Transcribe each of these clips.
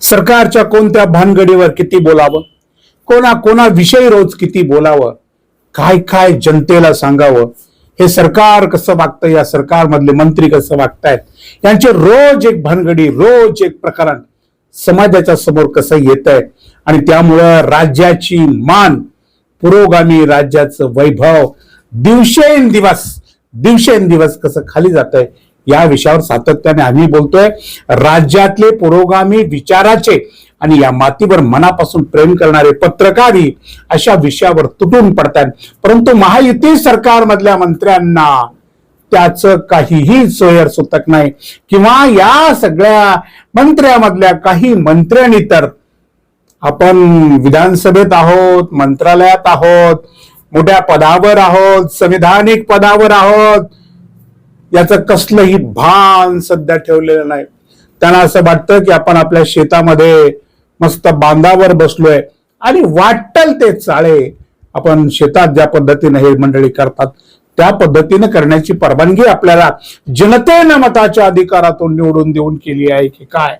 सरकारच्या कोणत्या भानगडीवर किती बोलावं? कोणा कोणाविषयी रोज किती बोलावं? काय काय जनतेला सांगावं? हे सरकार कसं वागतं या सरकारमधले मंत्री कसं वागतायत? यांचे रोज एक भानगडी रोज एक प्रकरण समाजाच्या समोर कसं येत आहे आणि त्यामुळं राज्याची मान पुरोगामी राज्याचं वैभव दिवसेंदिवस दिवसेंदिवस कसं खाली जात आहे या विषयावर सातत्याने आम्ही बोलतोय. राज्यातले पुरोगामी विचाराचे आणि या मातीवर मनापासून प्रेम करणारे पत्रकारही अशा विषयावर तुटून पडतात परंतु महायुती सरकारमधल्या मंत्र्यांना त्याचं काहीही सोयर सुतक नाही. किंवा या सगळ्या मंत्र्यामधल्या काही मंत्र्यांनी तर आपण विधानसभेत आहोत मंत्रालयात आहोत मोठ्या पदावर आहोत संविधानिक पदावर आहोत याचं कसलंही भान सध्या ठेवलेलं नाही. त्यांना असं वाटतं की आपण आपल्या शेतामध्ये मस्त बांधावर बसलोय आणि वाटल ते चाळे आपण शेतात ज्या पद्धतीने हे मंडळी करतात त्या पद्धतीने करण्याची परवानगी आपल्याला जनतेनं मताच्या अधिकारातून निवडून देऊन केली आहे की काय?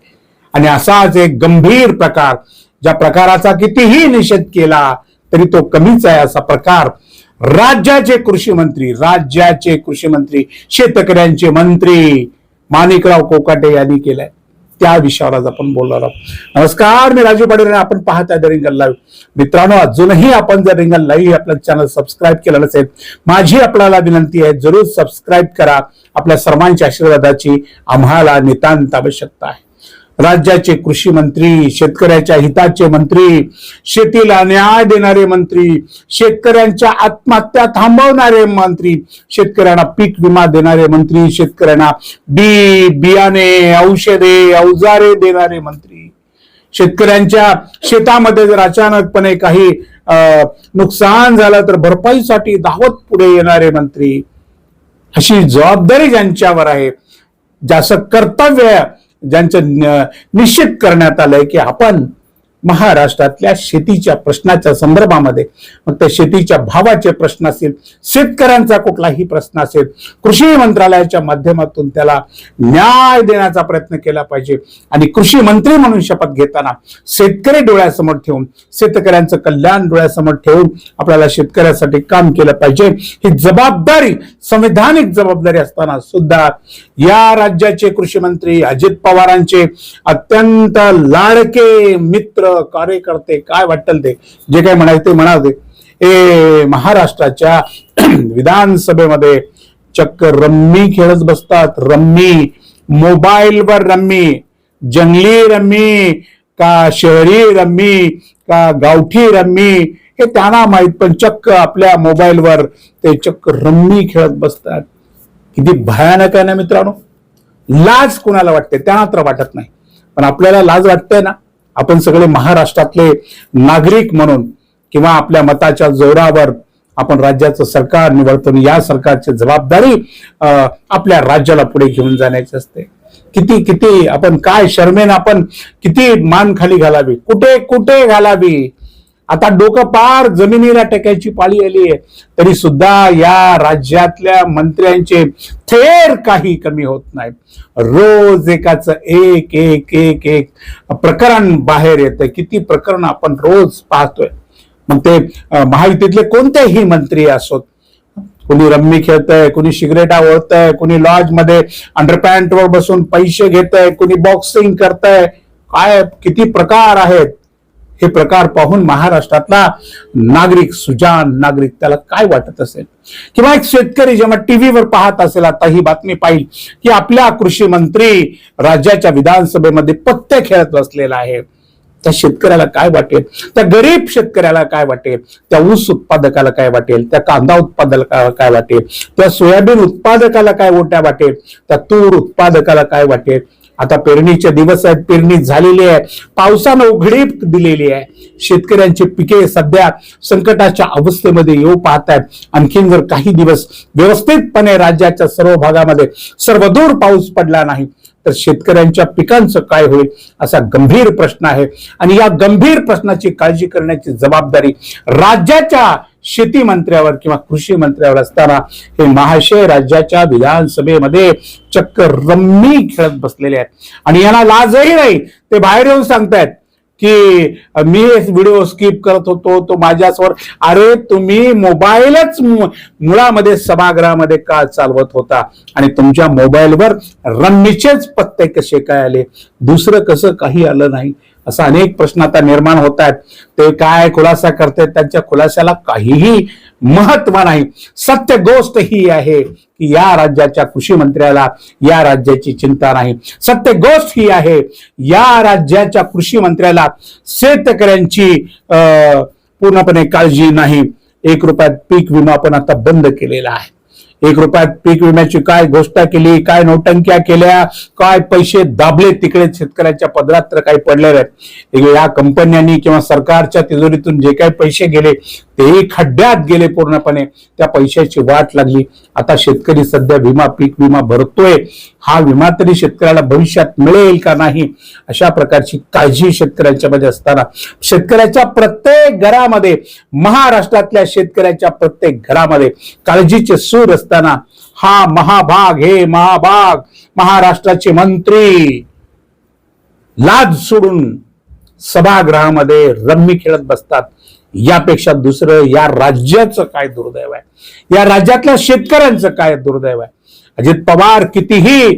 आणि असाच एक गंभीर प्रकार ज्या प्रकाराचा कितीही निषेध केला तरी तो कमीच आहे असा प्रकार राज्याचे कृषी मंत्री राज्याचे कृषी मंत्री शेतकऱ्यांचे मंत्री माणिकराव कोकाटे यांनी केलाय. त्या विषयावर आज आपण बोलणार आहोत. नमस्कार मी राजू पाटील आपण पाहत आहे रिंगल लाईव्ह. मित्रांनो अजूनही आपण जर रिंगल लाईव्ह आपलं चॅनल सबस्क्राईब केलं नसेल माझी आपल्याला विनंती आहे जरूर सबस्क्राईब करा. आपल्या सर्वांच्या आशीर्वादाची आम्हाला नितांत आवश्यकता आहे. राज्याचे कृषी मंत्री शेतकऱ्याच्या हिताचे मंत्री शेतीला न्याय देणारे मंत्री शेतकऱ्यांच्या आत्महत्या थांबवणारे मंत्री शेतकऱ्यांना पीक विमा देणारे मंत्री शेतकऱ्यांना बी बियाणे औषधे अवजारे देणारे मंत्री. शेतकऱ्यांच्या शेतामध्ये जर अचानकपणे काही अं, नुकसान झालं तर भरपाईसाठी धावत पुढे येणारे मंत्री. अशी जबाबदारी ज्यांच्यावर आहे ज्याचं कर्तव्य ज्यांचं निश्चित करण्यात आलंय की आपण महाराष्ट्रातल्या शेतीच्या प्रश्नाच्या संदर्भामध्ये मग त्या शेतीच्या भावाचे प्रश्न असतील शेतकऱ्यांचा कुठलाही प्रश्न असेल कृषी मंत्रालयाच्या माध्यमातून त्याला न्याय देण्याचा प्रयत्न केला पाहिजे. आणि कृषी मंत्री म्हणून शपथ घेताना शेतकरी डोळ्यासमोर ठेवून शेतकऱ्यांचं कल्याण डोळ्यासमोर ठेवून आपल्याला शेतकऱ्यासाठी काम केलं पाहिजे. ही जबाबदारी संविधानिक जबाबदारी असताना सुद्धा या राज्याचे कृषी मंत्री अजित पवारांचे अत्यंत लाडके मित्र कार्यकर्ते काय वाटतं ते? जे काय म्हणायचे ते म्हणावे हे महाराष्ट्राच्या विधानसभेमध्ये चक्क रम्मी खेळत बसतात. रम्मी. मोबाईलवर रम्मी. जंगली रम्मी. का शहरी रम्मी. का गावठी रम्मी. हे त्यांना माहीत पण चक्क आपल्या मोबाईलवर ते चक्क रम्मी खेळत बसतात. किती भयानक आहे ना मित्रांनो? लाज कुणाला वाटते? त्यांना तर वाटत नाही. पण आपल्याला लाज वाटते ना? आपण सगळे महाराष्ट्रातले नागरिक म्हणून किंवा आपल्या मताच्या जोरावर आपण राज्याचं सरकार निवडतो या सरकारची जबाबदारी आपल्या राज्याला पुढे घेऊन जाण्याची असते. किती किती आपण काय शर्मेन आपण किती मान खाली घालावी? कुठे कुठे घालावी? आता डोकं पार जमिनीला टेकायची पाळी आली आहे. तरी सुद्धा या राज्यातल्या मंत्र्यांचे थेर काही कमी होत नाही. रोज एकाच एक एक एक एक प्रकरण बाहेर येतं किती प्रकरण आपण रोज पाहतोय. मग ते महायुतीतले कोणतेही मंत्री असोत. कोणी रम्मी खेळतंय कोणी सिगरेटा ओळतंय कोणी लॉजमध्ये अंडरपॅन्ट वर बसून पैसे घेतय कोणी बॉक्सिंग करतंय. काय किती प्रकार आहेत. हे प्रकार पाहून महाराष्ट्रातला नागरिक सुजान नागरिक त्याला काय वाटत असेल? किंवा एक शेतकरी जेव्हा टीव्हीवर पाहत असेल आता ही बातमी पाहिल की आपल्या कृषी मंत्री राज्याच्या विधानसभेमध्ये पत्ते खेळत बसलेला आहे. त्या शेतकऱ्याला काय वाटेल? त्या गरीब शेतकऱ्याला काय वाटेल? त्या ऊस उत्पादकाला काय वाटेल? त्या कांदा उत्पादकाला काय वाटेल? त्या सोयाबीन उत्पादकाला काय वाटेल? त्या तूर उत्पादकाला काय वाटेल? आता पेरणीचे दिवस आहेत पेरणी झालेली आहे. पावसानं उघडीप दिलेली आहे. शेतकऱ्यांची पिके सध्या संकटाच्या अवस्थेमध्ये येऊ पाहत आहेत आणखीन जर काही दिवस व्यवस्थितपणे राज्याच्या सर्व भागामध्ये सर्वदूर पाऊस पडला नाही तर शेतकऱ्यांच्या पिकांचं काय होईल असा गंभीर प्रश्न आहे. आणि या गंभीर प्रश्नाची काळजी करण्याची जबाबदारी राज्याच्या शेती मंत्र्यावर किंवा कृषी मंत्र्यावर असताना हे महाशय राज्याच्या विधानसभेमध्ये चक्क रम्मी खेळत बसलेले आहेत. आणि यांना लाजही नाही. ते बाहेर येऊन सांगतायत की मी व्हिडिओ स्किप करत होतो तो माझ्यासमोर. अरे तुम्ही मोबाईलच मुळामध्ये सभागृहामध्ये का चालवत होता? आणि तुमच्या मोबाईलवर रम्मीचेच पत्ते कसे काय आले? दुसरं कसं काही आलं नाही? असा अनेक प्रश्न आता निर्माण होत आहेत. ते काय खुलासा करतात त्यांच्या खुलाशाला काहीही महत्त्व नाही. सत्य गोष्ट ही आहे की या राज्याच्या कृषी मंत्र्याला या राज्याची चिंता नाही. सत्य गोष्ट ही आहे या राज्याच्या कृषी मंत्र्याला शेतकऱ्यांची पूर्णपणे काळजी नाही. एक रुपयात पीक विमा पण आता बंद केलेला आहे. एक रुपयात पीक विम्याची काय घोषणा केली काय नौटंक्या केल्या काय पैसे दाबले तिकडे शेतकऱ्यांच्या पदरात तर काही पडलेले आहेत या कंपन्यांनी किंवा सरकारच्या तिजोरीतून जे काही पैसे गेले तेही खड्ड्यात गेले पूर्णपणे. त्या पैशाची वाट लागली. आता शेतकरी सध्या विमा पीक विमा भरतोय. हा विमा तरी शेतकऱ्याला भविष्यात मिळेल का नाही अशा प्रकारची काळजी शेतकऱ्यांच्या मध्ये असताना. शेतकऱ्याच्या प्रत्येक घरामध्ये महाराष्ट्रातल्या शेतकऱ्याच्या प्रत्येक घरामध्ये काळजीचे सूर असताना हा महाभाग हे महाभाग महाराष्ट्राचे मंत्री लाज सोडून सभागृहामध्ये रम्मी खेळत बसतात. यापेक्षा दुसरं या राज्याचं काय दुर्दैव आहे? या राज्यातल्या शेतकऱ्यांचं काय दुर्दैव आहे? अजित पवार कितीही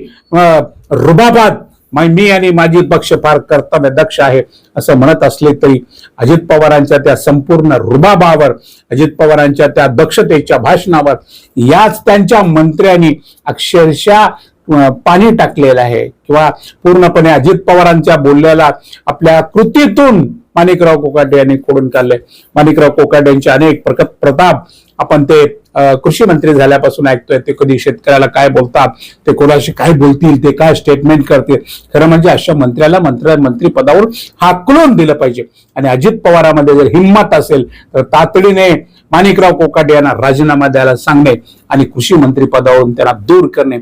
रुबाबात मी आणि माझी पक्ष फार कर्तव्य दक्ष आहे असं म्हणत असले तरी अजित पवारांच्या त्या संपूर्ण रुबाबावर अजित पवारांच्या त्या दक्षतेच्या भाषणावर याच त्यांच्या मंत्र्यांनी अक्षरशः पाणी टाकलेलं आहे. किंवा पूर्णपणे अजित पवारांच्या बोलल्याला आपल्या कृतीतून माणिकराव कोकाटे यांनी खोडून काढले. माणिकराव कोकाटे यांचे अनेक प्रताप आपण ते कृषी मंत्री झाल्यापासून ऐकतोय. ते कधी शेतकऱ्याला काय बोलतात ते कोणाशी काय बोलतील ते काय स्टेटमेंट करतील? खरं म्हणजे अशा मंत्र्याला मंत्र मंत्री पदावर हाकलून दिलं पाहिजे. आणि अजित पवारामध्ये जर हिंमत असेल तर तातडीने माणिकराव कोकाटे यांना राजीनामा द्यायला सांगणे आणि कृषी मंत्री पदावरून त्यांना दूर करणे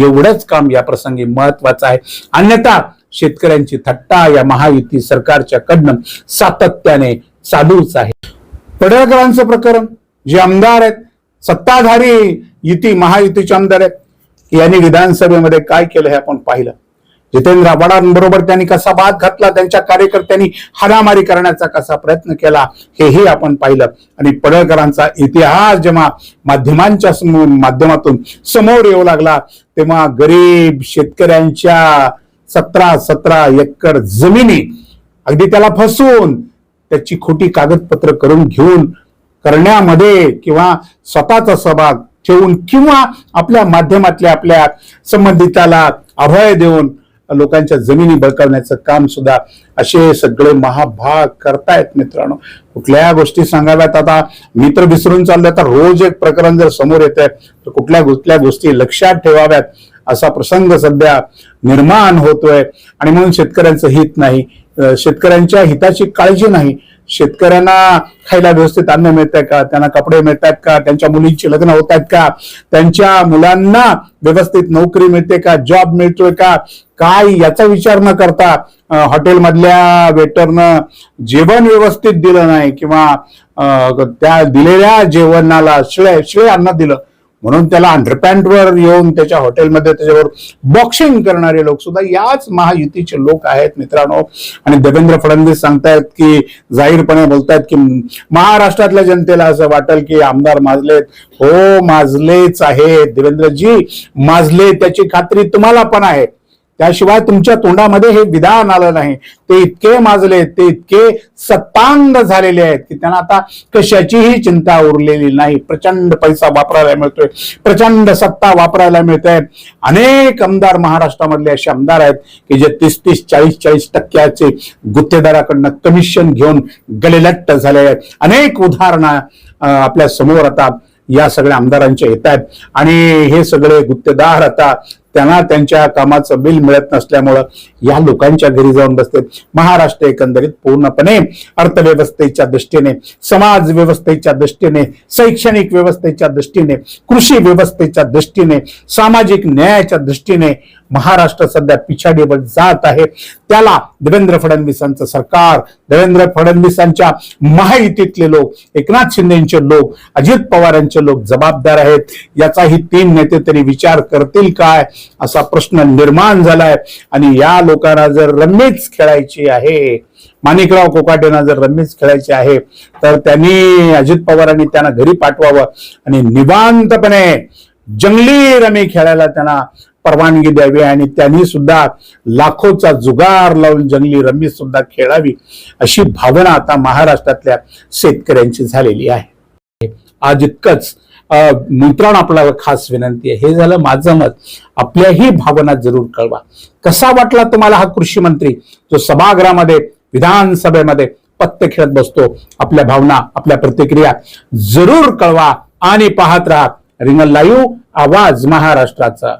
एवढंच काम या प्रसंगी महत्वाचं आहे. अन्यथा शेतकऱ्यांची थट्टा या महायुती सरकारच्या कडनं सातत्याने चालूच आहे. पडळकरांचं प्रकरण जे आमदार आहेत सत्ताधारी युती महायुतीचे आमदार आहेत यांनी विधानसभेमध्ये काय केलं हे आपण पाहिलं. जितेंद्र आव्हाडांबरोबर त्यांनी कसा वाद घातला त्यांच्या कार्यकर्त्यांनी हाणामारी करण्याचा कसा प्रयत्न केला हेही आपण पाहिलं. आणि पडळकरांचा इतिहास जेव्हा माध्यमांच्या माध्यमातून समोर येऊ लागला तेव्हा गरीब शेतकऱ्यांच्या सतरा सतरा एकर जमिनी अगदी त्याला फसवून त्याची खोटी कागदपत्र करून घेऊन करण्यामध्ये किंवा स्वतःचा सहभाग ठेवून किंवा आपल्या माध्यमातल्या आपल्या संबंधिताला अभय देऊन लोकांच्या जमिनी बळकावण्याचं काम सुद्धा असे सगळे महाभाग करतायत मित्रांनो. कुठल्या गोष्टी सांगाव्यात आता. मित्र विसरून चालले तर रोज एक प्रकरण जर समोर येत आहे तर कुठल्या कुठल्या गोष्टी लक्षात ठेवाव्यात? असा प्रसंग सध्या निर्माण होतोय. आणि म्हणून शेतकऱ्यांचं हित नाही. शेतकऱ्यांच्या हिताची काळजी नाही. शेतकऱ्यांना खायला व्यवस्थित अन्न मिळत का? त्यांना कपडे मिळतात का? त्यांच्या मुलींची लग्न होत आहेत का? त्यांच्या मुलांना व्यवस्थित नोकरी मिळते का? जॉब मिळतोय का? काय याचा विचार न करता हॉटेलमधल्या वेटरनं जेवण व्यवस्थित दिलं नाही किंवा त्या दिलेल्या जेवणाला शिळे शिळे अन्न दिलं. म्हणून त्याला अंडरपॅन्ट वर येऊन त्याच्या हॉटेलमध्ये त्याच्यावर बॉक्सिंग करणारे लोक सुद्धा याच महायुतीचे लोक आहेत मित्रांनो. आणि देवेंद्र फडणवीस सांगतायत की जाहीरपणे बोलतायत की महाराष्ट्रातल्या जनतेला असं वाटेल की आमदार माजलेत. हो माजलेच आहेत देवेंद्रजी माजले त्याची खात्री तुम्हाला पण आहे. त्याशिवाय तुमच्या तोंडामध्ये हे विधान आलं नाही. ते इतके माजले ते इतके सत्तांग झालेले आहेत की त्यांना आता कशाचीही चिंता उरलेली नाही. प्रचंड पैसा वापरायला मिळतोय. प्रचंड सत्ता वापरायला मिळते अनेक आमदार महाराष्ट्रामधले असे आमदार आहेत की जे तीस तीस चाळीस चाळीस टक्क्याचे गुत्तेदाराकडनं कमिशन घेऊन गलेलट्ट झाले आहेत. अनेक उदाहरणं आपल्यासमोर आता या सगळ्या आमदारांच्या येत आहेत. आणि हे सगळे गुत्तेदार आता त्यांना त्यांच्या कामाचं बिल मिळत नसल्यामुळं या लोकांच्या घरी जाऊन बसते. महाराष्ट्र एकंदरीत पूर्णपणे अर्थव्यवस्थेच्या दृष्टीने समाज व्यवस्थेच्या दृष्टीने शैक्षणिक व्यवस्थेच्या दृष्टीने कृषी व्यवस्थेच्या दृष्टीने सामाजिक न्यायाच्या दृष्टीने महाराष्ट्र सध्या पिछाडीवर जात आहे. त्याला देवेंद्र फडणवीसांचं सरकार देवेंद्र फडणवीसांच्या महायुतीतले लोक एकनाथ शिंदेचे लोक अजित पवारांचे लोक जबाबदार आहेत. याचाही तीन नेते तरी विचार करतील काय? असा प्रश्न निर्माण झालाय. आणि या लोकांना जर रम्मीच खेळायची आहे माणिकराव कोकाटेंना जर रम्मीच खेळायची आहे तर त्यांनी अजित पवारांनी त्यांना घरी पाठवावं. आणि निवांतपणे जंगली रमी खेळायला त्यांना परवानगी द्यावी. आणि त्यांनी सुद्धा लाखोचा जुगार लावून जंगली रमी सुद्धा खेळावी अशी भावना आता महाराष्ट्रातल्या शेतकऱ्यांची झालेली आहे. आज इतकंच अं, मित्रांनो आपल्याला खास विनंती आहे. हे झालं माझं मत. आपल्याही भावना जरूर कळवा. कसा वाटला तुम्हाला हा कृषी मंत्री? जो सभागृहामध्ये विधानसभेमध्ये पत्ते खेळत बसतो आपल्या भावना आपल्या प्रतिक्रिया जरूर कळवा आणि पाहत राहा. रिंगल लाईव्ह आवाज महाराष्ट्राचा.